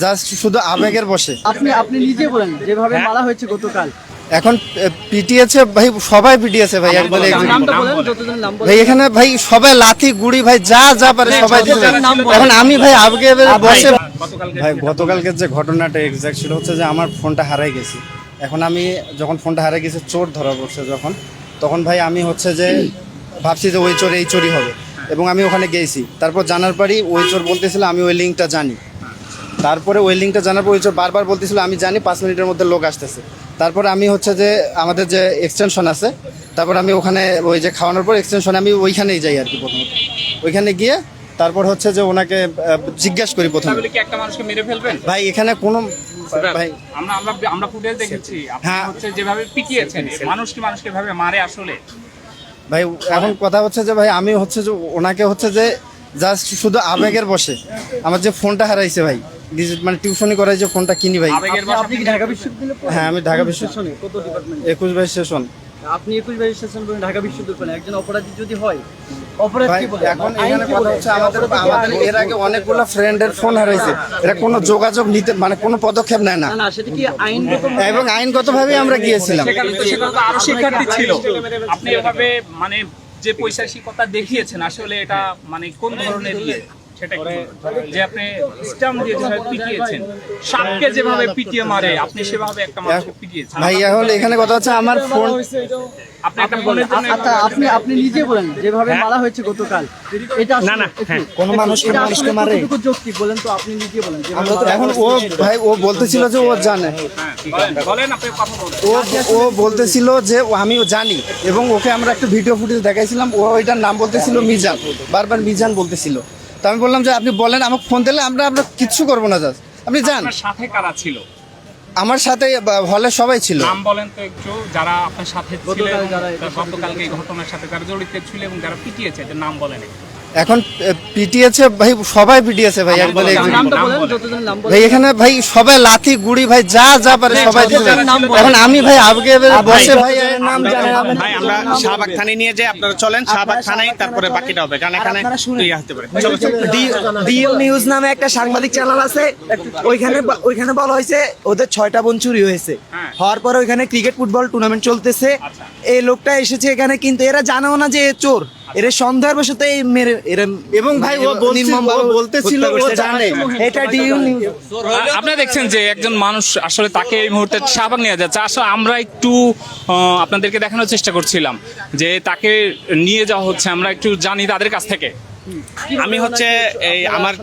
Just শুধু আবেগের বসে। আপনি আপনি নিজে বলেন যেভাবে হ্যাঁ। মারা হয়েছে গতকাল। এখন পিটিয়েছে ভাই সবাই পিটিয়েছে ভাই একবার নামটা বলেন যতজন নাম ভাই এখানে ভাই সবাই লাথি গুড়ি ভাই যা যা পারে সবাই দিচ্ছে। এখন আমি ভাই আবেগে বসে ভাই গতকালকের যে ঘটনাটা এক্সাক্ট ছিল হচ্ছে যে আমার ফোনটা হারাই গেছি। এখন আমি যখন ফোনটা হারাই গেছে চোর ধরা পড়ছে যখন তখন ভাই আমি হচ্ছে যে ভাবছি যে ওই চোর এই চোরই হবে। এবং আমি ওখানে গেছি। তারপর জানার পরই ওই চোর বলতেছিল আমি ওই লিঙ্কটা জানি। তারপরে ওই লিঙ্কটা জানার পর বারবার বলতেছিল আমি জানি পাঁচ মিনিটের মধ্যে লোক আসতেছে। তারপরে আমি হচ্ছে যে আমাদের যে এক্সটেনশন আছে তারপর আমি ওখানে ওই যে খাওয়ানোর পর এক্সটেনশনে আমি ওইখানেই যাই আর কি প্রথমত। ওইখানে গিয়ে তারপর হচ্ছে যে ওনাকে জিজ্ঞাসা করি প্রথমে। একটা মানুষকে মেরে ফেলবেন? ভাই এখানে কোনো ভাই আমরা আমরা আমরা ফুটেজ দেখেছি। আপনি হ্যাঁ। হচ্ছে যেভাবে পিটিয়েছেন মানুষ মানুষকে ভাবে মারে আসলে? ভাই এখন কথা হচ্ছে যে ভাই আমি হচ্ছে যে ওনাকে হচ্ছে যে জাস্ট শুধু আবেগের বসে। আমার যে ফোনটা হারাইছে ভাই মানে টিউশনি করাই যে ফোনটা কিনি ভাই। আপনি- কি ঢাকা বিশ্ববিদ্যালয়ে হ্যাঁ, আমি ঢাকা বিশ্ব- কত ডিপার্টমেন্ট একুশ বাইশ সেশন আপনি একুশ বাইশ সেশন পড়েন ঢাকা বিশ্ববিদ্যালয় একজন অপরাধী যদি হয় অপরাধ কি বলে? এখন এখানে কথা হচ্ছে আমাদের আমাদের এর আগে অনেকগুলো ফ্রেন্ডের ফোন হারাইছে। এরা কোনো যোগাযোগ নিতে মানে কোনো পদক্ষেপ নেয় না। না না সেটা কি আইনগত এবং আইনগতভাবে আমরা গিয়েছিলাম। সেখানে তো সেখানে তো আরও শিক্ষার্থী ছিল। আপনি এভাবে মানে যে পৈশাচিকতা দেখিয়েছেন আসলে এটা মানে কোন ধরনের ইয়ে? সেটা যে আপনি স্টাম্প দিয়ে যেভাবে পিটিয়েছেন সাপকে যেভাবে পিটিয়ে মারে আপনি সেভাবে একটা মানুষকে পিটিয়েছেন? ভাই এখন এখানে কথা হচ্ছে আমার ফোন আপনি একটা ফোনের জন্য আচ্ছা আপনি আপনি নিজে বলেন যেভাবে মারা হয়েছে গতকাল। এটা না, না, হ্যাঁ। কোন মানুষ কোন মানুষকে মারে? যৌক্তিক বলেন তো আপনি নিজে বলেন যেভাবে মারা এখন ও ভাই ও বলতেছিল যে ও জানে। হ্যাঁ, বলেন বলেন আপনি কথা বলেন। ও ও বলতেছিল যে ও আমিও জানি এবং ওকে আমরা একটা ভিডিও ফুটেজ দেখাইছিলাম ও ওইটার নাম বলতেছিল মিজান বারবার মিজান বলতেছিল। তো আমি বললাম যে আপনি বলেন আমাকে ফোন দিলে আমরা আমরা কিচ্ছু করব না জাস্ট আপনি যান। আপনার সাথে কারা ছিল? আমার সাথে হলে সবাই ছিল। নাম বলেন তো একটু যারা আপনার সাথে ছিল যারা গতকালকে এই ঘটনার সাথে যারা জড়িত ছিল এবং যারা পিটিয়েছে এদের নাম বলেন একটু। এখন পিটিয়েছে ভাই সবাই পিটিয়েছে ভাই একবার ভাই এখানে ভাই সবাই লাথি গুড়ি ভাই যা যা পারে সবাই এখন আমি ভাই আবেগে বসে ভাই নাম জানেন ভাই আমরা শাহবাগ থানায় নিয়ে যাই আপনারা চলেন শাহবাগ থানায় তারপরে বাকিটা হবে কারণ এখানে ইয়ে হতে পারে চলো চলো। ডিএম নিউজ নামে একটা সাংবাদিক চ্যানেল আছে ওইখানে ওইখানে বলা হয়েছে ওদের ছয়টা বোন চুরি হয়েছে। হ্যাঁ। হওয়ার পরে ওইখানে ক্রিকেট ফুটবল টুর্নামেন্ট চলতেছে। আচ্ছা। এই লোকটা এসেছে এখানে কিন্তু এরা জানেও না যে চোর। এরা সন্দেহের এই মেরে এরা এবং ভাই ও নির্মমভাবে বলতেছিল ও জানে। এটা ডিএম নিউজ আপনারা দেখছেন যে একজন মানুষ আসলে তাকে এই মুহূর্তে শাহবাগ নিয়ে যাচ্ছে। আসলে আমরা একটু আহ, আপনাদেরকে দেখানোর চেষ্টা করছিলাম যে তাকে নিয়ে যাওয়া হচ্ছে। আমরা একটু জানি তাদের কাছ থেকে। আমি হচ্ছে এই আমার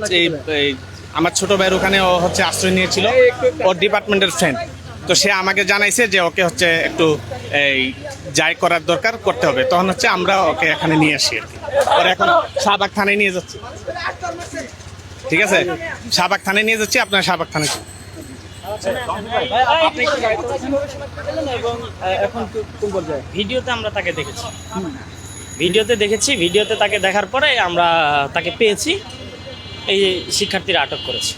আমার ছোট ভাইয়ের ওখানে ও হচ্ছে আশ্রয় নিয়েছিল। ওর ডিপার্টমেন্টের ফ্রেন্ড তো সে আমাকে জানাইছে যে ওকে হচ্ছে একটু এই যাই করার দরকার করতে হবে। তখন হচ্ছে আমরা ওকে এখানে নিয়ে আসি আর কি। ওরা এখন শাহবাগ থানায় নিয়ে যাচ্ছি। ঠিক আছে? শাহবাগ থানায় নিয়ে যাচ্ছি, আপনার শাহবাগ থানায় ভিডিওতে আমরা তাকে দেখেছি। ভিডিওতে দেখেছি, ভিডিওতে তাকে দেখার পরে আমরা তাকে পেয়েছি। এই শিক্ষার্থীরা আটক করেছে।